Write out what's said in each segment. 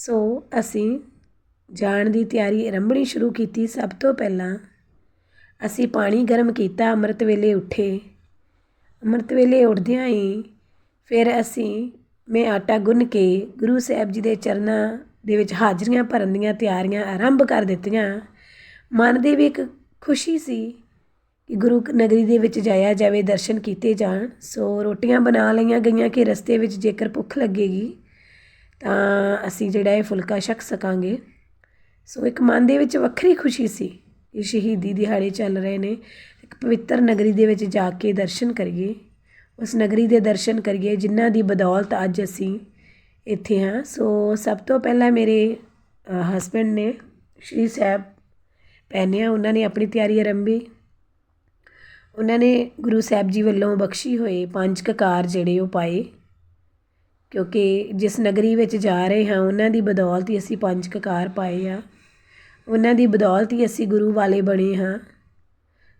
ਸੋ ਅਸੀਂ ਜਾਣ ਦੀ ਤਿਆਰੀ ਆਰੰਭਣੀ ਸ਼ੁਰੂ ਕੀਤੀ ਸਭ ਤੋਂ ਪਹਿਲਾਂ। ਅਸੀਂ ਪਾਣੀ ਗਰਮ ਕੀਤਾ ਅੰਮ੍ਰਿਤ ਵੇਲੇ ਉੱਠੇ। ਅੰਮ੍ਰਿਤ ਵੇਲੇ ਉੱਠਦਿਆਂ ਹੀ ਫਿਰ ਅਸੀਂ ਮੈਂ ਆਟਾ ਗੁੰਨ ਕੇ ਗੁਰੂ ਸਾਹਿਬ ਜੀ ਦੇ ਚਰਨਾਂ ਦੇ ਵਿੱਚ ਹਾਜ਼ਰੀਆਂ ਭਰਨ ਦੀਆਂ ਤਿਆਰੀਆਂ ਆਰੰਭ ਕਰ ਦਿੱਤੀਆਂ। ਮਨ ਦੇ ਵੀ ਇੱਕ ਖੁਸ਼ੀ ਸੀ ਕਿ ਗੁਰੂ ਨਗਰੀ ਦੇ ਵਿੱਚ ਜਾਇਆ ਜਾਵੇ, ਦਰਸ਼ਨ ਕੀਤੇ ਜਾਣ। ਸੋ ਰੋਟੀਆਂ ਬਣਾ ਲਈਆਂ ਗਈਆਂ ਕਿ ਰਸਤੇ ਵਿੱਚ ਜੇਕਰ ਭੁੱਖ ਲੱਗੇਗੀ ਤਾਂ ਅਸੀਂ ਜਿਹੜਾ ਇਹ ਫੁਲਕਾ ਛਕ ਸਕਾਂਗੇ। ਸੋ ਇੱਕ ਮਨ ਦੇ ਵਿੱਚ ਵੱਖਰੀ ਖੁਸ਼ੀ ਸੀ ਕਿ ਸ਼ਹੀਦੀ ਦਿਹਾੜੇ ਚੱਲ ਰਹੇ ਨੇ। ਇੱਕ ਪਵਿੱਤਰ ਨਗਰੀ ਦੇ ਵਿੱਚ ਜਾ ਕੇ ਦਰਸ਼ਨ ਕਰੀਏ। ਉਸ ਨਗਰੀ ਦੇ ਦਰਸ਼ਨ ਕਰੀਏ ਜਿਨ੍ਹਾਂ ਦੀ ਬਦੌਲਤ ਅੱਜ ਅਸੀਂ ਇੱਥੇ ਹਾਂ। ਸੋ ਸਭ ਤੋਂ ਪਹਿਲਾਂ ਮੇਰੇ ਹਸਬੈਂਡ ਨੇ, ਸ਼੍ਰੀ ਸਾਹਿਬ ਪਹਿਨਿਆ, ਉਹਨਾਂ ਨੇ ਆਪਣੀ ਤਿਆਰੀ ਆਰੰਭੀ। ਉਹਨਾਂ ਨੇ ਗੁਰੂ ਸਾਹਿਬ ਜੀ ਵੱਲੋਂ ਬਖਸ਼ੀ ਹੋਏ ਪੰਜ ਕਕਾਰ ਜਿਹੜੇ ਉਹ ਪਾਏ। ਕਿਉਂਕਿ ਜਿਸ ਨਗਰੀ ਵਿੱਚ ਜਾ ਰਹੇ ਹਾਂ, ਉਹਨਾਂ ਦੀ ਬਦੌਲਤ ਹੀ ਅਸੀਂ ਪੰਜ ਕਕਾਰ ਪਾਏ ਆ ਉਹਨਾਂ ਦੀ ਬਦੌਲਤ ਹੀ ਅਸੀਂ ਗੁਰੂ ਵਾਲੇ ਬਣੇ ਹਾਂ।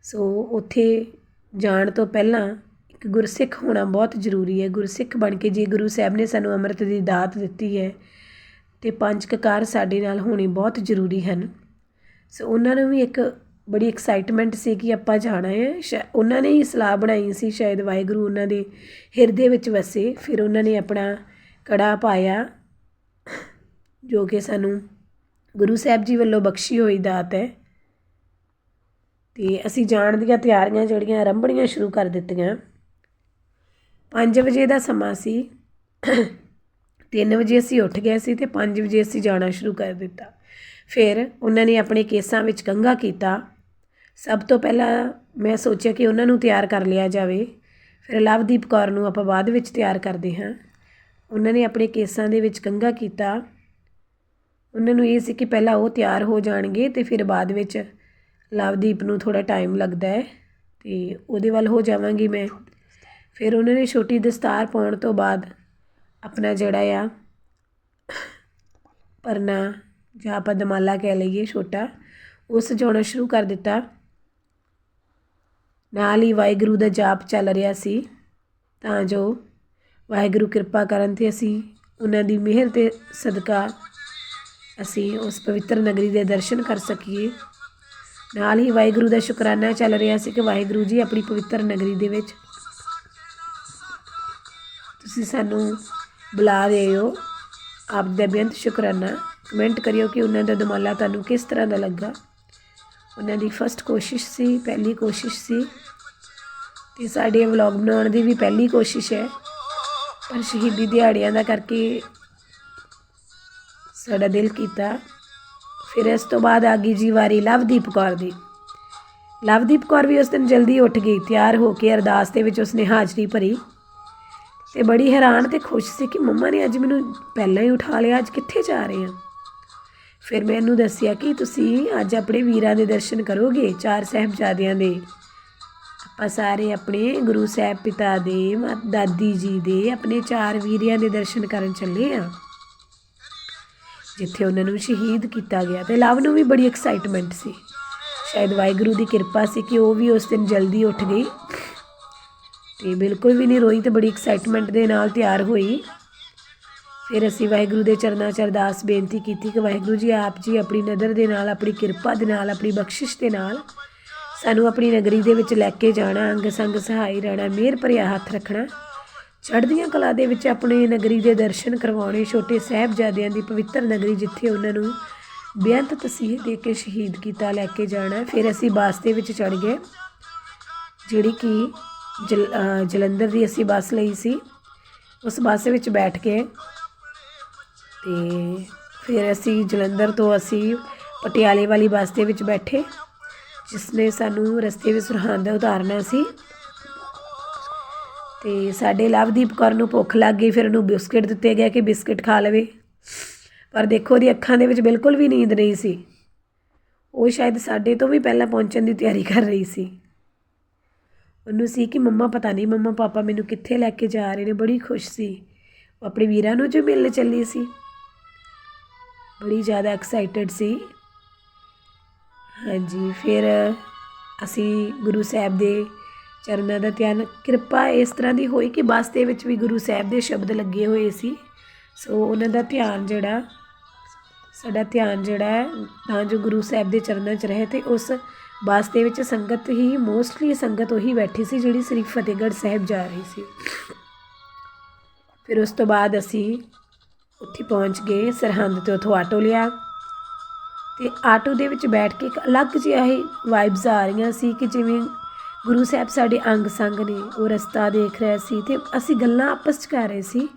ਸੋ ਉੱਥੇ ਜਾਣ ਤੋਂ ਪਹਿਲਾਂ ਇੱਕ ਗੁਰਸਿੱਖ ਹੋਣਾ ਬਹੁਤ ਜ਼ਰੂਰੀ ਹੈ। ਗੁਰਸਿੱਖ ਬਣ ਕੇ ਜੇ ਗੁਰੂ ਸਾਹਿਬ ਨੇ ਸਾਨੂੰ ਅੰਮ੍ਰਿਤ ਦੀ ਦਾਤ ਦਿੱਤੀ ਹੈ, ਤੇ ਪੰਜ ਕਕਾਰ ਸਾਡੇ ਨਾਲ ਹੋਣੇ ਬਹੁਤ ਜ਼ਰੂਰੀ ਹਨ। ਸੋ ਉਹਨਾਂ ਨੂੰ ਵੀ ਇੱਕ ਬੜੀ ਐਕਸਾਈਟਮੈਂਟ ਸੀ ਕਿ ਆਪਾਂ ਜਾਣਾ ਹੈ। ਉਹਨਾਂ ਨੇ ਹੀ ਸਲਾਹ ਬਣਾਈ ਸੀ ਸ਼ਾਇਦ ਵਾਹਿਗੁਰੂ ਉਹਨਾਂ ਦੇ ਹਿਰਦੇ ਵਿੱਚ ਵਸੇ। ਫਿਰ ਉਹਨਾਂ ਨੇ ਆਪਣਾ ਕੜਾ ਪਾਇਆ, ਜੋ ਕਿ ਸਾਨੂੰ ਗੁਰੂ ਸਾਹਿਬ ਜੀ ਵੱਲੋਂ ਬਖਸ਼ੀ ਹੋਈ ਦਾਤ ਹੈ। ਤੇ ਅਸੀਂ ਜਾਣ ਦੀਆਂ ਤਿਆਰੀਆਂ ਜਿਹੜੀਆਂ ਆਰੰਭਣੀਆਂ ਸ਼ੁਰੂ ਕਰ ਦਿੱਤੀਆਂ। 5 ਵਜੇ ਦਾ ਸਮਾਂ ਸੀ। 3 ਵਜੇ ਅਸੀਂ ਉੱਠ ਗਏ ਸੀ ਤੇ 5 ਵਜੇ ਅਸੀਂ ਜਾਣਾ ਸ਼ੁਰੂ ਕਰ ਦਿੱਤਾ। ਫਿਰ ਉਹਨਾਂ ਨੇ ਆਪਣੇ ਕੇਸਾਂ ਵਿੱਚ ਕੰਘਾ ਕੀਤਾ। ਸਭ ਤੋਂ ਪਹਿਲਾਂ ਮੈਂ ਸੋਚਿਆ ਕਿ ਉਹਨਾਂ ਨੂੰ ਤਿਆਰ ਕਰ ਲਿਆ ਜਾਵੇ। ਫਿਰ ਲਵਦੀਪ ਕੌਰ ਨੂੰ ਆਪਾਂ ਬਾਅਦ ਵਿੱਚ ਤਿਆਰ ਕਰਦੇ ਹਾਂ। ਉਹਨਾਂ ਨੇ ਆਪਣੇ ਕੇਸਾਂ ਦੇ ਵਿੱਚ ਕੰਘਾ ਕੀਤਾ। ਉਹਨਾਂ ਨੂੰ ਇਹ ਸੀ ਕਿ ਪਹਿਲਾਂ ਉਹ ਤਿਆਰ ਹੋ ਜਾਣਗੇ ਤੇ ਫਿਰ ਬਾਅਦ ਵਿੱਚ ਲਵਦੀਪ ਨੂੰ ਥੋੜਾ ਟਾਈਮ ਲੱਗਦਾ ਹੈ ਤੇ ਉਹਦੇ ਵੱਲ ਹੋ ਜਾਵਾਂਗੀ ਮੈਂ। ਫਿਰ ਉਹਨਾਂ ਨੇ ਛੋਟੀ ਦਸਤਾਰ ਪਾਉਣ ਤੋਂ ਬਾਅਦ ਆਪਣਾ ਜਿਹੜਾ ਆ ਪਰਨਾ ਜਾਂ ਆਪਾਂ ਦਮਾਲਾ ਕਹਿ ਲਈਏ ਛੋਟਾ ਉਹ ਸਜਾਉਣਾ ਸ਼ੁਰੂ ਕਰ ਦਿੱਤਾ। ਨਾਲ ਹੀ ਵਾਹਿਗੁਰੂ ਦਾ ਜਾਪ ਚੱਲ ਰਿਹਾ ਸੀ, ਤਾਂ ਜੋ ਵਾਹਿਗੁਰੂ ਕਿਰਪਾ ਕਰਨ ਤੇ ਅਸੀਂ ਉਹਨਾਂ ਦੀ ਮਿਹਰ ਤੇ ਸਦਕਾ ਅਸੀਂ ਉਸ ਪਵਿੱਤਰ ਨਗਰੀ ਦੇ ਦਰਸ਼ਨ ਕਰ ਸਕੀਏ। ਨਾਲ ਹੀ ਵਾਹਿਗੁਰੂ ਦਾ ਸ਼ੁਕਰਾਨਾ ਚੱਲ ਰਿਹਾ ਸੀ ਕਿ ਵਾਹਿਗੁਰੂ ਜੀ ਆਪਣੀ ਪਵਿੱਤਰ ਨਗਰੀ ਦੇ ਵਿੱਚ ਤੁਸੀਂ ਸਾਨੂੰ ਬੁਲਾ ਰਹੇ ਹੋ। ਆਪ ਦਾ ਬੇਅੰਤ ਸ਼ੁਕਰਾਨਾ। ਕਮੈਂਟ ਕਰਿਓ ਕਿ ਉਹਨਾਂ ਦਾ ਦਮਾਲਾ ਤੁਹਾਨੂੰ ਕਿਸ ਤਰ੍ਹਾਂ ਦਾ ਲੱਗਾ। ਉਹਨਾਂ ਦੀ ਫਸਟ ਕੋਸ਼ਿਸ਼ ਸੀ, ਪਹਿਲੀ ਕੋਸ਼ਿਸ਼ ਸੀ। ਤੇ ਸਾਡੇ ਵਲੌਗ ਬਣਾਉਣ ਦੀ ਵੀ ਪਹਿਲੀ ਕੋਸ਼ਿਸ਼ ਹੈ। ਪਰ ਸ਼ਹੀਦੀ ਦਿਹਾੜਿਆਂ ਦਾ ਕਰਕੇ ਸਾਡਾ ਦਿਲ ਕੀਤਾ। ਫਿਰ ਇਸ ਤੋਂ ਬਾਅਦ ਆ ਗਈ ਜੀ ਵਾਰੀ ਲਵਦੀਪ ਕੌਰ ਦੀ। ਲਵਦੀਪ ਕੌਰ ਵੀ ਉਸ ਦਿਨ ਜਲਦੀ ਉੱਠ ਗਈ, ਤਿਆਰ ਹੋ ਕੇ ਅਰਦਾਸ ਦੇ ਵਿੱਚ ਉਸਨੇ ਹਾਜ਼ਰੀ ਭਰੀ। ਤੇ ਬੜੀ ਹੈਰਾਨ ਤੇ ਖੁਸ਼ ਸੀ ਕਿ ਮੰਮਾ ਨੇ ਅੱਜ ਮੈਨੂੰ ਪਹਿਲਾਂ ਹੀ ਉਠਾ ਲਿਆ, ਅੱਜ ਕਿੱਥੇ ਜਾ ਰਹੇ ਆ ਫਿਰ ਮੈਂ ਇਹਨੂੰ ਦੱਸਿਆ ਕਿ ਤੁਸੀਂ ਅੱਜ ਆਪਣੇ ਵੀਰਾਂ ਦੇ ਦਰਸ਼ਨ ਕਰੋਗੇ ਚਾਰ ਸਹਿਬਜ਼ਾਦਿਆਂ ਦੇ। ਆਪਾਂ ਸਾਰੇ ਆਪਣੇ ਗੁਰੂ ਸਾਹਿਬ ਪਿਤਾ ਦੇ ਦਾਦੀ ਜੀ ਦੇ ਆਪਣੇ ਚਾਰ ਵੀਰਿਆਂ ਦੇ ਦਰਸ਼ਨ ਕਰਨ ਚੱਲੇ ਆ। ਜਿੱਥੇ ਉਹਨਾਂ ਨੂੰ ਸ਼ਹੀਦ ਕੀਤਾ ਗਿਆ। ਤੇ ਲਵ ਨੂੰ ਵੀ ਬੜੀ ਐਕਸਾਈਟਮੈਂਟ ਸੀ। ਸ਼ਾਇਦ ਵਾਹਿਗੁਰੂ ਦੀ ਕਿਰਪਾ ਸੀ ਕਿ ਉਹ ਵੀ ਉਸ ਦਿਨ ਜਲਦੀ ਉੱਠ ਗਈ। ਤੇ ਬਿਲਕੁਲ ਵੀ ਨਹੀਂ ਰੋਈ ਤੇ ਬੜੀ ਐਕਸਾਈਟਮੈਂਟ ਦੇ ਨਾਲ ਤਿਆਰ ਹੋਈ। ਫਿਰ ਅਸੀਂ ਵਾਹਿਗੁਰੂ ਦੇ ਚਰਨਾਂ 'ਚ ਅਰਦਾਸ ਬੇਨਤੀ ਕੀਤੀ ਕਿ ਵਾਹਿਗੁਰੂ ਜੀ ਆਪ ਜੀ ਆਪਣੀ ਨਦਰ ਦੇ ਨਾਲ, ਆਪਣੀ ਕਿਰਪਾ ਦੇ ਨਾਲ, ਆਪਣੀ ਬਖਸ਼ਿਸ਼ ਦੇ ਨਾਲ ਸਾਨੂੰ ਆਪਣੀ ਨਗਰੀ ਦੇ ਵਿੱਚ ਲੈ ਕੇ ਜਾਣਾ, ਅੰਗ ਸੰਗ ਸਹਾਈ ਰਹਿਣਾ, ਮਿਹਰ ਭਰਿਆ ਹੱਥ ਰੱਖਣਾ। ਚੜ੍ਹਦੀਆਂ ਕਲਾ ਦੇ ਵਿੱਚ ਆਪਣੇ ਨਗਰੀ ਦੇ ਦਰਸ਼ਨ ਕਰਵਾਉਣੇ, ਛੋਟੇ ਸਾਹਿਬਜ਼ਾਦਿਆਂ ਦੀ ਪਵਿੱਤਰ ਨਗਰੀ ਜਿੱਥੇ ਉਹਨਾਂ ਨੂੰ ਬੇਅੰਤ ਤਸੀਹ ਦੇ ਕੇ ਸ਼ਹੀਦ ਕੀਤਾ, ਲੈ ਕੇ ਜਾਣਾ। ਫਿਰ ਅਸੀਂ ਬੱਸ ਦੇ ਵਿੱਚ ਚੜ ਗਏ, ਜਿਹੜੀ ਕਿ ਜਲੰਧਰ ਦੀ ਅਸੀਂ ਬੱਸ ਲਈ ਸੀ। ਉਸ ਬੱਸ ਵਿੱਚ ਬੈਠ ਕੇ ਤੇ ਫਿਰ ਅਸੀਂ ਜਲੰਧਰ ਤੋਂ ਅਸੀਂ ਪਟਿਆਲੇ ਵਾਲੀ ਬੱਸ ਦੇ ਵਿੱਚ ਬੈਠੇ ਜਿਸ ਨੇ ਸਾਨੂੰ ਰਸਤੇ ਵਿੱਚ ਸਰਹੰਦ ਉਤਾਰਨਾ ਸੀ। ਤੇ ਸਾਡੇ ਲਵਦੀਪ ਕੌਰ ਨੂੰ ਭੁੱਖ ਲੱਗ ਗਈ, ਫਿਰ ਉਹਨੂੰ ਬਿਸਕਟ ਦਿੱਤੇ ਗਏ ਕਿ ਬਿਸਕਟ ਖਾ ਲਵੇ। ਪਰ ਦੇਖੋ ਉਹਦੀ ਅੱਖਾਂ ਦੇ ਵਿੱਚ ਬਿਲਕੁਲ ਵੀ ਨੀਂਦ ਨਹੀਂ ਸੀ। ਉਹ ਸ਼ਾਇਦ ਸਾਡੇ ਤੋਂ ਵੀ ਪਹਿਲਾਂ ਪਹੁੰਚਣ ਦੀ ਤਿਆਰੀ ਕਰ ਰਹੀ ਸੀ। ਉਹਨੂੰ ਸੀ ਕਿ ਮੰਮਾ ਪਤਾ ਨਹੀਂ, ਮੰਮਾ ਪਾਪਾ ਮੈਨੂੰ ਕਿੱਥੇ ਲੈ ਕੇ ਜਾ ਰਹੇ ਨੇ, ਬੜੀ ਖੁਸ਼ ਸੀ। ਉਹ ਆਪਣੇ ਵੀਰਾਂ ਨੂੰ ਜੋ ਮਿਲਣ ਚੱਲੀ ਸੀ। ਬੜੀ ਜ਼ਿਆਦਾ ਐਕਸਾਈਟਡ ਸੀ। ਹਾਂਜੀ, ਫਿਰ ਅਸੀਂ ਗੁਰੂ ਸਾਹਿਬ ਦੇ ਚਰਨਾਂ ਦਾ ਧਿਆਨ, ਕਿਰਪਾ ਇਸ ਤਰ੍ਹਾਂ ਦੀ ਹੋਈ ਕਿ ਬੱਸ ਦੇ ਵਿੱਚ ਵੀ ਗੁਰੂ ਸਾਹਿਬ ਦੇ ਸ਼ਬਦ ਲੱਗੇ ਹੋਏ ਸੀ। ਸੋ ਉਹਨਾਂ ਦਾ ਧਿਆਨ ਜਿਹੜਾ, ਸਾਡਾ ਧਿਆਨ ਜਿਹੜਾ ਤਾਂ ਜੋ ਗੁਰੂ ਸਾਹਿਬ ਦੇ ਚਰਨਾਂ 'ਚ ਰਹੇ ਤੇ ਉਸ ਬੱਸ ਦੇ ਵਿੱਚ ਸੰਗਤ ਹੀ ਮੋਸਟਲੀ ਸੰਗਤ ਉਹੀ ਬੈਠੀ ਸੀ ਜਿਹੜੀ ਸ੍ਰੀ ਫਤਿਹਗੜ੍ਹ ਸਾਹਿਬ ਜਾ ਰਹੀ ਸੀ। ਫਿਰ ਉਸ ਤੋਂ ਬਾਅਦ ਅਸੀਂ ਉੱਥੇ ਪਹੁੰਚ ਗਏ, ਸਰਹੰਦ ਤੇ ਉੱਥੋਂ ਆਟੋ ਲਿਆ। ਤੇ ਆਟੋ ਦੇ ਵਿੱਚ ਬੈਠ ਕੇ ਇੱਕ ਅਲੱਗ ਜਿਹਾ ਹੀ ਵਾਈਬਸ ਆ ਰਹੀਆਂ ਸੀ ਕਿ ਜਿਵੇਂ ਗੁਰੂ ਸਾਹਿਬ ਸਾਡੇ ਅੰਗ ਸੰਗ ਨੇ, ਉਹ ਰਸਤਾ ਦੇਖ ਰਿਹਾ ਸੀ ਤੇ ਅਸੀਂ ਗੱਲਾਂ ਆਪਸ 'ਚ ਕਰ ਰਹੇ ਸੀ।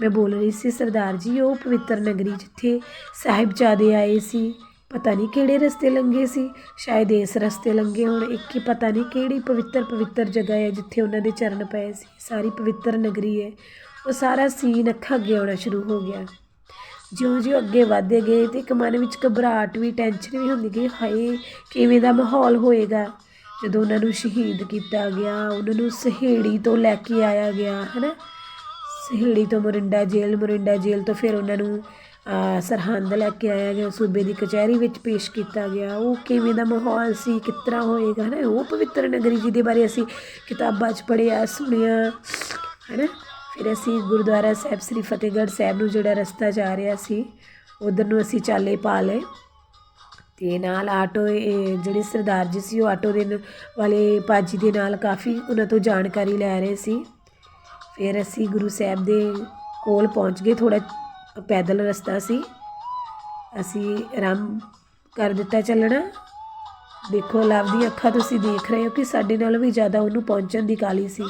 ਮੈਂ ਬੋਲ ਰਹੀ ਸੀ, ਸਰਦਾਰ ਜੀ, ਉਹ ਪਵਿੱਤਰ ਨਗਰੀ ਜਿੱਥੇ ਸਾਹਿਬਜ਼ਾਦੇ ਆਏ ਸੀ, ਪਤਾ ਨਹੀਂ ਕਿਹੜੇ ਰਸਤੇ ਲੰਘੇ ਸੀ, ਸ਼ਾਇਦ ਇਸ ਰਸਤੇ ਲੰਘੇ ਹੋਣ, ਇੱਕ ਹੀ ਪਤਾ ਨਹੀਂ ਕਿਹੜੀ ਪਵਿੱਤਰ ਪਵਿੱਤਰ ਜਗ੍ਹਾ ਹੈ ਜਿੱਥੇ ਉਹਨਾਂ ਦੇ ਚਰਨ ਪਏ ਸੀ, ਸਾਰੀ ਪਵਿੱਤਰ ਨਗਰੀ ਹੈ। ਉਹ ਸਾਰਾ ਸੀਨ ਅੱਖਾਂ ਅੱਗੇ ਆਉਣਾ ਸ਼ੁਰੂ ਹੋ ਗਿਆ। ਜਿਉਂ-ਜਿਉਂ ਅੱਗੇ ਵਧਦੇ ਗਏ ਤੇ ਇੱਕ ਮਨ ਵਿੱਚ ਘਬਰਾਹਟ ਵੀ ਟੈਨਸ਼ਨ ਵੀ ਹੁੰਦੀ ਗਈ, ਹਾਏ, ਕਿਵੇਂ ਦਾ ਮਾਹੌਲ ਹੋਏਗਾ? ਜਦੋਂ ਉਹਨਾਂ ਨੂੰ ਸ਼ਹੀਦ ਕੀਤਾ ਗਿਆ, ਉਹਨਾਂ ਨੂੰ ਸਹੇੜੀ ਤੋਂ ਲੈ ਕੇ ਆਇਆ ਗਿਆ, ਹਨਾ? ਸਹੇੜੀ ਤੋਂ ਮੋਰਿੰਡਾ ਜੇਲ੍ਹ ਮੋਰਿੰਡਾ ਜੇਲ੍ਹ ਤੋਂ ਫਿਰ ਉਹਨਾਂ ਨੂੰ ਸਰਹੰਦ ਲੈ ਕੇ ਆਇਆ ਗਿਆ, ਸੂਬੇ ਦੀ ਕਚਹਿਰੀ ਵਿੱਚ ਪੇਸ਼ ਕੀਤਾ ਗਿਆ। ਉਹ ਕਿਵੇਂ ਦਾ ਮਾਹੌਲ ਸੀ, ਕਿਸ ਤਰ੍ਹਾਂ ਹੋਏਗਾ, ਹਨਾ? ਉਹ ਪਵਿੱਤਰ ਨਗਰੀ ਜੀ ਦੇ ਬਾਰੇ ਅਸੀਂ ਕਿਤਾਬਾਂ 'ਚ ਪੜ੍ਹਿਆ, ਸੁਣਿਆ, ਹਨਾ? ਫਿਰ ਅਸੀਂ ਗੁਰਦੁਆਰਾ ਸਾਹਿਬ, ਸ੍ਰੀ ਫਤਿਹਗੜ੍ਹ ਸਾਹਿਬ ਨੂੰ ਜਿਹੜਾ ਰਸਤਾ ਜਾ ਰਿਹਾ ਸੀ, ਉਧਰ ਨੂੰ ਅਸੀਂ ਚਾਲੇ ਪਾ ਲਏ। ਤੇ ਨਾਲ ਆਟੋ ਜਿਹੜੇ ਸਰਦਾਰ ਜੀ ਸੀ, ਉਹ ਆਟੋ ਦੇ ਨ- ਵਾਲੇ ਪਾਜੀ ਦੇ ਨਾਲ ਕਾਫੀ ਉਹਨਾਂ ਤੋਂ ਜਾਣਕਾਰੀ ਲੈ ਰਹੇ ਸੀ। ਫਿਰ ਅਸੀਂ ਗੁਰੂ ਸਾਹਿਬ ਦੇ ਕੋਲ ਪਹੁੰਚ ਗਏ ਥੋੜਾ ਪੈਦਲ ਰਸਤਾ ਸੀ। ਅਸੀਂ ਆਰਾਮ ਕਰ ਦਿੱਤਾ ਚੱਲਣਾ। ਦੇਖੋ, ਲਵ ਦੀਆਂ ਅੱਖਾਂ ਤੁਸੀਂ ਦੇਖ ਰਹੇ ਹੋ ਕਿ ਸਾਡੇ ਨਾਲੋਂ ਵੀ ਜ਼ਿਆਦਾ ਉਹਨੂੰ ਪਹੁੰਚਣ ਦੀ ਕਾਲੀ ਸੀ।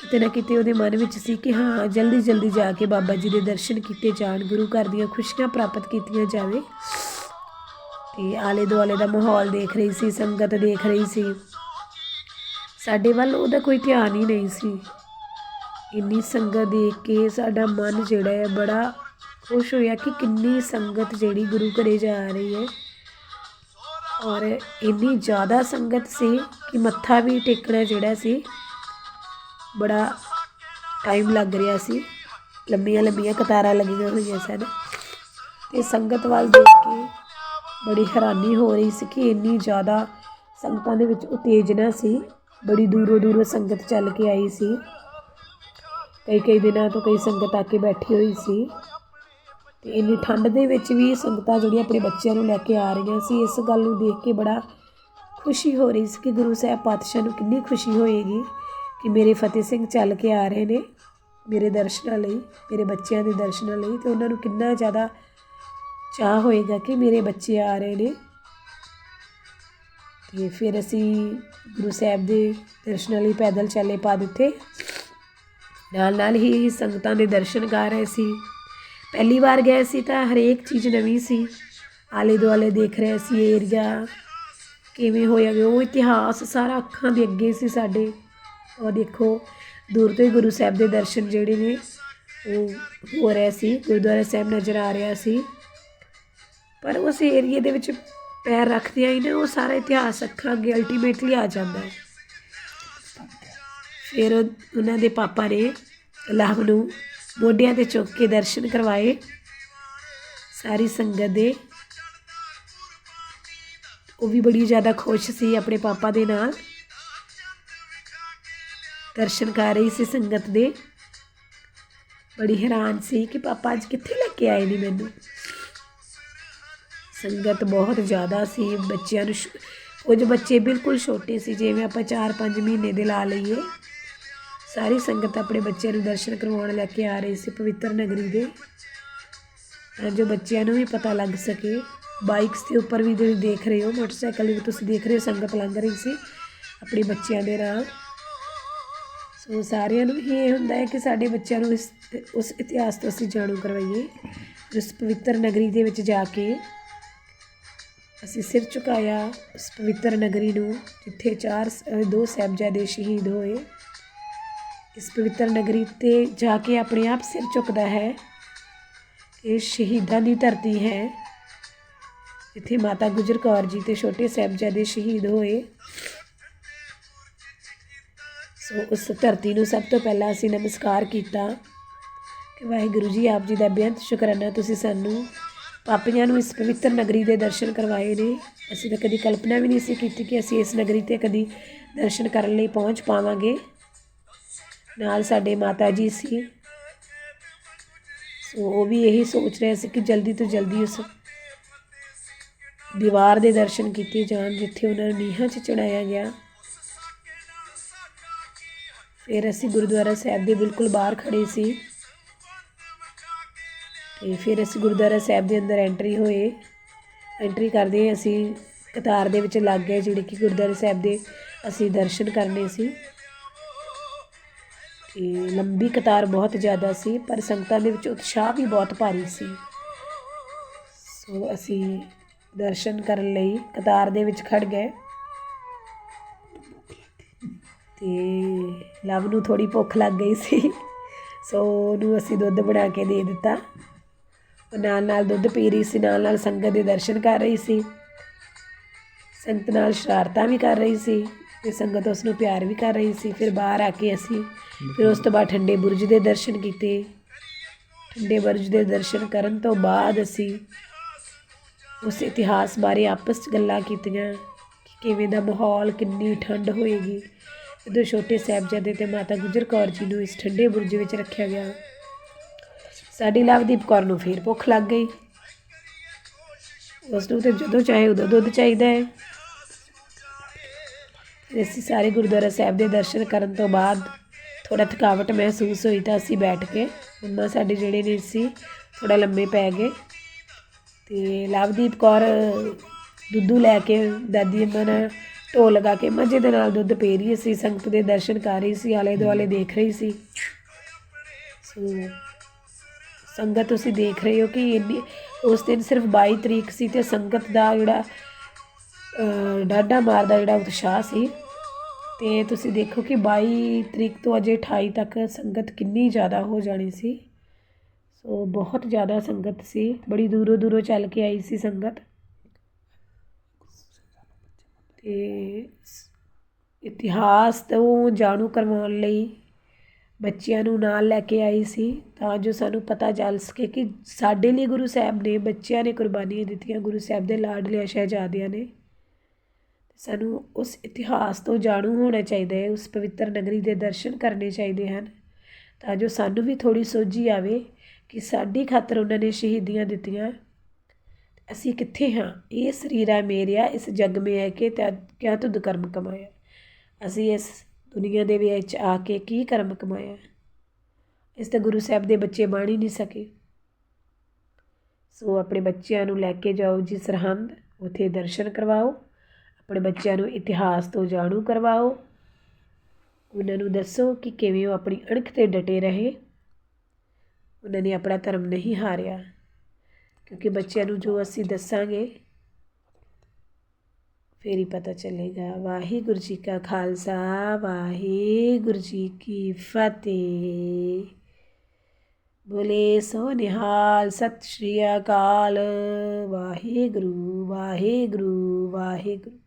ਕਿਤੇ ਨਾ ਕਿਤੇ ਉਹਦੇ ਮਨ ਵਿੱਚ ਸੀ ਕਿ ਹਾਂ, ਜਲਦੀ ਜਲਦੀ ਜਾ ਕੇ ਬਾਬਾ ਜੀ ਦੇ ਦਰਸ਼ਨ ਕੀਤੇ ਜਾਣ, ਗੁਰੂ ਘਰ ਦੀਆਂ ਖੁਸ਼ੀਆਂ ਪ੍ਰਾਪਤ ਕੀਤੀਆਂ ਜਾਵੇ। ਤੇ ਆਲੇ ਦੁਆਲੇ ਦਾ ਮਾਹੌਲ ਦੇਖ ਰਹੀ ਸੀ, ਸੰਗਤ ਦੇਖ ਰਹੀ ਸੀ। ਸਾਡੇ ਵੱਲ ਉਹਦਾ ਕੋਈ ਧਿਆਨ ਹੀ ਨਹੀਂ ਸੀ। ਇੰਨੀ ਸੰਗਤ ਦੇਖ ਕੇ ਸਾਡਾ ਮਨ ਜਿਹੜਾ ਹੈ, ਬੜਾ ਖੁਸ਼ ਹੋਇਆ ਕਿ ਕਿੰਨੀ ਸੰਗਤ ਜਿਹੜੀ ਗੁਰੂ ਘਰੇ ਜਾ ਰਹੀ ਹੈ। ਔਰ ਇੰਨੀ ਜ਼ਿਆਦਾ ਸੰਗਤ ਸੀ ਕਿ ਮੱਥਾ ਵੀ ਟੇਕਣਾ ਜਿਹੜਾ ਸੀ ਬੜਾ ਟਾਈਮ ਲੱਗ ਰਿਹਾ ਸੀ। ਲੰਬੀਆਂ ਲੰਬੀਆਂ ਕਤਾਰਾਂ ਲੱਗੀਆਂ ਹੋਈਆਂ ਸਨ। ਤੇ ਸੰਗਤ ਵੱਲ ਦੇਖ ਕੇ ਬੜੀ ਹੈਰਾਨੀ ਹੋ ਰਹੀ ਸੀ ਕਿ ਇੰਨੀ ਜ਼ਿਆਦਾ ਸੰਗਤਾਂ ਦੇ ਵਿੱਚ ਉਤੇਜਨਾ ਸੀ। ਬੜੀ ਦੂਰੋਂ ਦੂਰੋਂ ਸੰਗਤ ਚੱਲ ਕੇ ਆਈ ਸੀ। ਕਈ ਕਈ ਦਿਨਾਂ ਤੋਂ ਕਈ ਸੰਗਤ ਆ ਕੇ ਬੈਠੀ ਹੋਈ ਸੀ। ਤੇ ਇੰਨੀ ਠੰਡ ਦੇ ਵਿੱਚ ਵੀ ਸੰਗਤਾਂ ਜਿਹੜੀਆਂ ਆਪਣੇ ਬੱਚਿਆਂ ਨੂੰ ਲੈ ਕੇ ਆ ਰਹੀਆਂ ਸੀ, ਇਸ ਗੱਲ ਨੂੰ ਦੇਖ ਕੇ ਬੜਾ ਖੁਸ਼ੀ ਹੋ ਰਹੀ ਸੀ ਕਿ ਗੁਰੂ ਸਾਹਿਬ ਪਾਤਸ਼ਾਹ ਨੂੰ ਕਿੰਨੀ ਖੁਸ਼ੀ ਹੋਏਗੀ। ਕਿ ਮੇਰੇ ਫਤਿਹ ਸਿੰਘ ਚੱਲ ਕੇ ਆ ਰਹੇ ਨੇ ਮੇਰੇ ਦਰਸ਼ਨਾਂ ਲਈ, ਮੇਰੇ ਬੱਚਿਆਂ ਦੇ ਦਰਸ਼ਨਾਂ ਲਈ ਤੇ ਉਹਨਾਂ ਨੂੰ ਕਿੰਨਾ ਜ਼ਿਆਦਾ ਚਾਹ ਹੋਏਗਾ ਕਿ ਮੇਰੇ ਬੱਚੇ ਆ ਰਹੇ ਨੇ। ਤੇ ਫਿਰ ਅਸੀਂ ਗੁਰੂ ਸਾਹਿਬ ਦੇ ਦਰਸ਼ਨਾਂ ਲਈ ਪੈਦਲ ਚੱਲੇ ਪਾ ਦਿੱਤੇ। ਨਾਲ ਨਾਲ ਹੀ ਸੰਗਤਾਂ ਦੇ ਦਰਸ਼ਨ ਕਰ ਰਹੇ ਸੀ। ਪਹਿਲੀ ਵਾਰ ਗਏ ਸੀ ਤਾਂ ਹਰੇਕ ਚੀਜ਼ ਨਵੀਂ ਸੀ। ਆਲੇ ਦੁਆਲੇ ਦੇਖ ਰਹੇ ਸੀ ਏਰੀਆ ਕਿਵੇਂ ਹੋਇਆ ਗਿਆ ਉਹ ਇਤਿਹਾਸ ਸਾਰਾ ਅੱਖਾਂ ਦੇ ਅੱਗੇ ਸੀ ਸਾਡੇ। ਉਹ ਦੇਖੋ, ਦੂਰ ਤੋਂ ਹੀ ਗੁਰੂ ਸਾਹਿਬ ਦੇ ਦਰਸ਼ਨ ਜਿਹੜੇ ਨੇ, ਉਹ ਹੋ ਰਿਹਾ ਸੀ, ਗੁਰਦੁਆਰਾ ਸਾਹਿਬ ਨਜ਼ਰ ਆ ਰਿਹਾ ਸੀ। ਪਰ ਉਸ ਏਰੀਏ ਦੇ ਵਿੱਚ ਪੈਰ ਰੱਖਦਿਆਂ ਹੀ ਨਾ ਉਹ ਸਾਰਾ ਇਤਿਹਾਸ ਅੱਖਾਂ ਅੱਗੇ ਅਲਟੀਮੇਟਲੀ ਆ ਜਾਂਦਾ ਹੈ। ਫਿਰ ਉਹਨਾਂ ਦੇ ਪਾਪਾ ਨੇ ਲਾਭ ਨੂੰ ਮੋਢਿਆਂ ਤੇ ਚੁੱਕ ਕੇ ਦਰਸ਼ਨ ਕਰਵਾਏ। ਸਾਰੀ ਸੰਗਤ ਦੇ ਉਹ ਵੀ ਬੜੀ ਜ਼ਿਆਦਾ ਖੁਸ਼ ਸੀ ਆਪਣੇ ਪਾਪਾ ਦੇ ਨਾਲ। ਦਰਸ਼ਨ ਕਰ ਰਹੀ ਸੀ ਸੰਗਤ ਦੇ। ਬੜੀ ਹੈਰਾਨ ਸੀ ਕਿ ਪਾਪਾ ਅੱਜ ਕਿੱਥੇ ਲੈ ਕੇ ਆਏ ਨੇ ਮੈਨੂੰ। ਸੰਗਤ ਬਹੁਤ ਜ਼ਿਆਦਾ ਸੀ, ਬੱਚਿਆਂ ਨੂੰ ਛ- ਕੁਝ ਬੱਚੇ ਬਿਲਕੁਲ ਛੋਟੇ ਸੀ, ਜਿਵੇਂ ਆਪਾਂ 4-5 ਮਹੀਨੇ ਦੇ ਲਾ ਲਈਏ। ਸਾਰੀ ਸੰਗਤ ਆਪਣੇ ਬੱਚਿਆਂ ਨੂੰ ਦਰਸ਼ਨ ਕਰਵਾਉਣ ਲੈ ਕੇ ਆ ਰਹੀ ਸੀ ਪਵਿੱਤਰ ਨਗਰੀ ਦੇ। ਤਾਂ ਜੋ ਬੱਚਿਆਂ ਨੂੰ ਵੀ ਪਤਾ ਲੱਗ ਸਕੇ। ਬਾਈਕਸ ਦੇ ਉੱਪਰ ਵੀ ਤੁਸੀਂ ਦੇਖ ਰਹੇ ਹੋ, ਮੋਟਰਸਾਈਕਲ ਵੀ ਤੁਸੀਂ ਦੇਖ ਰਹੇ ਹੋ, ਸੰਗਤ ਲੰਘ ਰਹੀ ਸੀ। ਆਪਣੇ ਬੱਚਿਆਂ ਦੇ ਨਾਲ। ਸੋ ਸਾਰਿਆਂ ਨੂੰ ਹੀ ਇਹ ਹੁੰਦਾ ਹੈ ਕਿ ਸਾਡੇ ਬੱਚਿਆਂ ਨੂੰ ਇਸ ਉਸ ਇਤਿਹਾਸ ਤੋਂ ਅਸੀਂ ਜਾਣੂ ਕਰਵਾਈਏ, ਉਸ ਪਵਿੱਤਰ ਨਗਰੀ ਦੇ ਵਿੱਚ ਜਾ ਕੇ ਅਸੀਂ ਸਿਰ ਝੁਕਾਇਆ, ਉਸ ਪਵਿੱਤਰ ਨਗਰੀ ਨੂੰ, ਜਿੱਥੇ ਚਾਰ ਦੋ ਸਾਹਿਬਜ਼ਾਦੇ ਸ਼ਹੀਦ ਹੋਏ। ਇਸ ਪਵਿੱਤਰ ਨਗਰੀ ਤੇ ਜਾ ਕੇ ਆਪਣੇ ਆਪ ਸਿਰ ਝੁਕਦਾ ਹੈ। ਇਹ ਸ਼ਹੀਦਾਂ ਦੀ ਧਰਤੀ ਹੈ। ਇੱਥੇ ਮਾਤਾ ਗੁਜਰ ਕੌਰ ਜੀ ਤੇ ਛੋਟੇ ਸਾਹਿਬਜ਼ਾਦੇ ਸ਼ਹੀਦ ਹੋਏ। ਸੋ ਉਸ ਧਰਤੀ ਨੂੰ ਸਭ ਤੋਂ ਪਹਿਲਾਂ ਅਸੀਂ ਨਮਸਕਾਰ ਕੀਤਾ ਕਿ ਵਾਹਿਗੁਰੂ ਜੀ ਆਪ ਜੀ ਦਾ ਬੇਅੰਤ ਸ਼ੁਕਰਾਨਾ ਤੁਸੀਂ ਸਾਨੂੰ ਪਾਪੀਆਂ ਨੂੰ ਇਸ ਪਵਿੱਤਰ ਨਗਰੀ ਦੇ ਦਰਸ਼ਨ ਕਰਵਾਏ ਨੇ। ਅਸੀਂ ਤਾਂ ਕਦੀ ਕਲਪਨਾ ਵੀ ਨਹੀਂ ਸੀ ਕੀਤੀ ਕਿ ਅਸੀਂ ਇਸ ਨਗਰੀ ਤੇ ਕਦੀ ਦਰਸ਼ਨ ਕਰਨ ਲਈ ਪਹੁੰਚ ਪਾਵਾਂਗੇ। ਨਾਲ ਸਾਡੇ ਮਾਤਾ ਜੀ ਸੀ। ਸੋ ਉਹ ਵੀ ਇਹੀ ਸੋਚ ਰਹੇ ਸੀ ਕਿ ਜਲਦੀ ਤੋਂ ਜਲਦੀ ਉਸ ਦੀਵਾਰ ਦੇ ਦਰਸ਼ਨ ਕੀਤੇ ਜਾਣ, ਜਿੱਥੇ ਉਹਨਾਂ ਨੂੰ ਨੀਹਾਂ 'ਚ ਚੜਾਇਆ ਗਿਆ। ਫਿਰ ਅਸੀਂ ਗੁਰਦੁਆਰਾ ਸਾਹਿਬ ਦੇ ਬਿਲਕੁਲ ਬਾਹਰ ਖੜੇ ਸੀ। ਤੇ ਫਿਰ ਅਸੀਂ ਗੁਰਦੁਆਰਾ ਸਾਹਿਬ ਦੇ ਅੰਦਰ ਐਂਟਰੀ ਹੋਏ। ਐਂਟਰੀ ਕਰਦੇ ਹੀ ਅਸੀਂ ਕਤਾਰ ਦੇ ਵਿੱਚ ਲੱਗ ਗਏ, ਜਿਹੜੇ ਕਿ ਗੁਰਦੁਆਰਾ ਸਾਹਿਬ ਦੇ ਅਸੀਂ ਦਰਸ਼ਨ ਕਰਨੇ ਸੀ। ਤੇ ਲੰਬੀ ਕਤਾਰ ਬਹੁਤ ਜ਼ਿਆਦਾ ਸੀ, ਪਰ ਸੰਗਤਾਂ ਦੇ ਵਿੱਚ ਉਤਸ਼ਾਹ ਵੀ ਬਹੁਤ ਭਾਰੀ ਸੀ। ਸੋ ਅਸੀਂ ਦਰਸ਼ਨ ਕਰਨ ਲਈ ਕਤਾਰ ਦੇ ਵਿੱਚ ਖੜ ਗਏ। ਅਤੇ ਲਵ ਨੂੰ ਥੋੜ੍ਹੀ ਭੁੱਖ ਲੱਗ ਗਈ ਸੀ। ਸੋ ਉਹਨੂੰ ਅਸੀਂ ਦੁੱਧ ਬਣਾ ਕੇ ਦੇ ਦਿੱਤਾ। ਉਹ ਨਾਲ ਨਾਲ ਦੁੱਧ ਪੀ ਰਹੀ ਸੀ, ਨਾਲ ਨਾਲ ਸੰਗਤ ਦੇ ਦਰਸ਼ਨ ਕਰ ਰਹੀ ਸੀ। ਸੰਗਤ ਨਾਲ ਸ਼ਰਾਰਤਾਂ ਵੀ ਕਰ ਰਹੀ ਸੀ ਤੇ ਸੰਗਤ ਉਸ ਨੂੰ ਪਿਆਰ ਵੀ ਕਰ ਰਹੀ ਸੀ। ਫਿਰ ਬਾਹਰ ਆ ਕੇ ਅਸੀਂ ਫਿਰ ਉਸ ਤੋਂ ਬਾਅਦ ਠੰਡੇ ਬੁਰਜ ਦੇ ਦਰਸ਼ਨ ਕੀਤੇ। ਠੰਡੇ ਬੁਰਜ ਦੇ ਦਰਸ਼ਨ ਕਰਨ ਤੋਂ ਬਾਅਦ ਅਸੀਂ ਉਸ ਇਤਿਹਾਸ ਬਾਰੇ ਆਪਸ 'ਚ ਗੱਲਾਂ ਕੀਤੀਆਂ ਕਿ ਕਿਵੇਂ ਦਾ ਮਾਹੌਲ ਕਿੰਨੀ ਠੰਡ ਹੋਏਗੀ। ਜਦੋਂ ਛੋਟੇ ਸਾਹਿਬਜ਼ਾਦੇ ਤੇ ਮਾਤਾ ਗੁਜਰ ਕੌਰ ਜੀ ਨੂੰ ਇਸ ਠੰਡੇ ਬੁਰਜ ਵਿੱਚ ਰੱਖਿਆ ਗਿਆ, ਸਾਡੀ ਲਵਦੀਪ ਕੌਰ ਨੂੰ ਫੇਰ ਭੁੱਖ ਲੱਗ ਗਈ। ਉਸ ਨੂੰ ਤੇ ਜਦੋਂ ਚਾਹੇ ਉਦੋਂ ਦੁੱਧ ਚਾਹੀਦਾ ਹੈ। ਅਸੀਂ ਸਾਰੇ ਗੁਰਦੁਆਰਾ ਸਾਹਿਬ ਦੇ ਦਰਸ਼ਨ ਕਰਨ ਤੋਂ ਬਾਅਦ ਥੋੜਾ ਥਕਾਵਟ ਮਹਿਸੂਸ ਹੋਈ ਤਾਂ ਅਸੀਂ ਬੈਠ ਕੇ, ਮੰਮਾ ਸਾਡੇ ਜਿਹੜੇ ਨੇ ਸੀ ਥੋੜਾ ਲੰਮੇ ਪੈ ਗਏ। ਤੇ ਲਵਦੀਪ ਕੌਰ ਦੁੱਧੂ ਲੈ ਕੇ ਦਾਦੀ ਅੰਮਾ ਨਾਲ ਢੋ ਲਗਾ ਕੇ ਮੱਝੇ ਦੇ ਨਾਲ ਦੁੱਧ ਪੀ ਰਹੀ ਸੀ ਸੰਗਤ ਦੇ ਦਰਸ਼ਨ ਕਰ ਰਹੀ ਸੀ ਆਲੇ ਦੁਆਲੇ ਦੇਖ ਰਹੀ ਸੀ। ਸੋ ਸੰਗਤ ਤੁਸੀਂ ਦੇਖ ਰਹੇ ਹੋ ਕਿ ਇੰਨੀ ਉਸ ਦਿਨ ਸਿਰਫ 22 ਤਰੀਕ ਸੀ ਤੇ ਸੰਗਤ ਦਾ ਜਿਹੜਾ ਡਾਢਾ ਮਾਰਦਾ ਜਿਹੜਾ ਉਤਸ਼ਾਹ ਸੀ। ਤੇ ਤੁਸੀਂ ਦੇਖੋ ਕਿ 22 ਤਰੀਕ ਤੋਂ ਅਜੇ 28 ਤੱਕ ਸੰਗਤ ਕਿੰਨੀ ਜ਼ਿਆਦਾ ਹੋ ਜਾਣੀ ਸੀ। ਸੋ ਬਹੁਤ ਜ਼ਿਆਦਾ ਸੰਗਤ ਸੀ। ਬੜੀ ਦੂਰੋਂ ਦੂਰੋਂ ਚੱਲ ਕੇ ਆਈ ਸੀ ਸੰਗਤ। ਅਤੇ ਇਤਿਹਾਸ ਤੋਂ ਜਾਣੂ ਕਰਵਾਉਣ ਲਈ ਬੱਚਿਆਂ ਨੂੰ ਨਾਲ ਲੈ ਕੇ ਆਈ ਸੀ, ਤਾਂ ਜੋ ਸਾਨੂੰ ਪਤਾ ਚੱਲ ਸਕੇ ਕਿ ਸਾਡੇ ਲਈ ਗੁਰੂ ਸਾਹਿਬ ਨੇ ਬੱਚਿਆਂ ਨੇ ਕੁਰਬਾਨੀਆਂ ਦਿੱਤੀਆਂ, ਗੁਰੂ ਸਾਹਿਬ ਦੇ ਲਾਡਲੇ ਸ਼ਹਿਜ਼ਾਦਿਆਂ ਨੇ। ਸਾਨੂੰ ਉਸ ਇਤਿਹਾਸ ਤੋਂ ਜਾਣੂ ਹੋਣਾ ਚਾਹੀਦਾ ਹੈ, ਉਸ ਪਵਿੱਤਰ ਨਗਰੀ ਦੇ ਦਰਸ਼ਨ ਕਰਨੇ ਚਾਹੀਦੇ ਹਨ, ਤਾਂ ਜੋ ਸਾਨੂੰ ਵੀ ਥੋੜੀ ਸੋਝੀ ਆਵੇ ਕਿ ਸਾਡੀ ਖਾਤਰ ਉਹਨਾਂ ਨੇ ਸ਼ਹੀਦੀਆਂ ਦਿੱਤੀਆਂ। ਅਸੀਂ ਕਿੱਥੇ ਹਾਂ? ਇਹ ਸਰੀਰਾ ਮੇਰਿਆ ਇਸ ਜਗ ਮੇ ਹੈ ਕਿ ਤੈ ਕਿਆ ਤੁਧ ਕਰਮ ਕਮਾਇਆ? ਅਸੀਂ ਇਸ ਦੁਨੀਆ ਦੇ ਵਿੱਚ ਆ ਕੇ ਕੀ ਕਰਮ ਕਮਾਇਆ? ਇਸ ਤੇ ਗੁਰੂ ਸਾਹਿਬ ਦੇ ਬੱਚੇ ਬਣ ਹੀ ਨਹੀਂ ਸਕੇ। ਸੋ ਆਪਣੇ ਬੱਚਿਆਂ ਨੂੰ ਲੈ ਕੇ ਜਾਓ ਜੀ ਸਰਹੰਦ, ਉਥੇ ਦਰਸ਼ਨ ਕਰਵਾਓ। ਆਪਣੇ ਬੱਚਿਆਂ ਨੂੰ ਇਤਿਹਾਸ ਤੋਂ ਜਾਣੂ ਕਰਵਾਓ। ਉਹਨਾਂ ਨੂੰ ਦੱਸੋ ਕਿ ਕਿਵੇਂ ਉਹ ਆਪਣੀ ਅਣਖ ਤੇ ਡਟੇ ਰਹੇ। ਉਹਨਾਂ ਨੇ ਆਪਣਾ ਧਰਮ ਨਹੀਂ ਹਾਰਿਆ। ਕਿਉਂਕਿ ਬੱਚਿਆਂ ਨੂੰ ਜੋ ਅਸੀਂ ਦੱਸਾਂਗੇ, ਫਿਰ ਹੀ ਪਤਾ ਚੱਲੇਗਾ। ਵਾਹਿਗੁਰੂ ਜੀ ਕਾ ਖਾਲਸਾ, ਵਾਹਿਗੁਰੂ ਜੀ ਕੀ ਫਤਿਹ। ਬੋਲੇ ਸੋ ਨਿਹਾਲ ਸਤਿ ਸ਼੍ਰੀ ਅਕਾਲ। ਵਾਹਿਗੁਰੂ ਵਾਹਿਗੁਰੂ ਵਾਹਿਗੁਰੂ।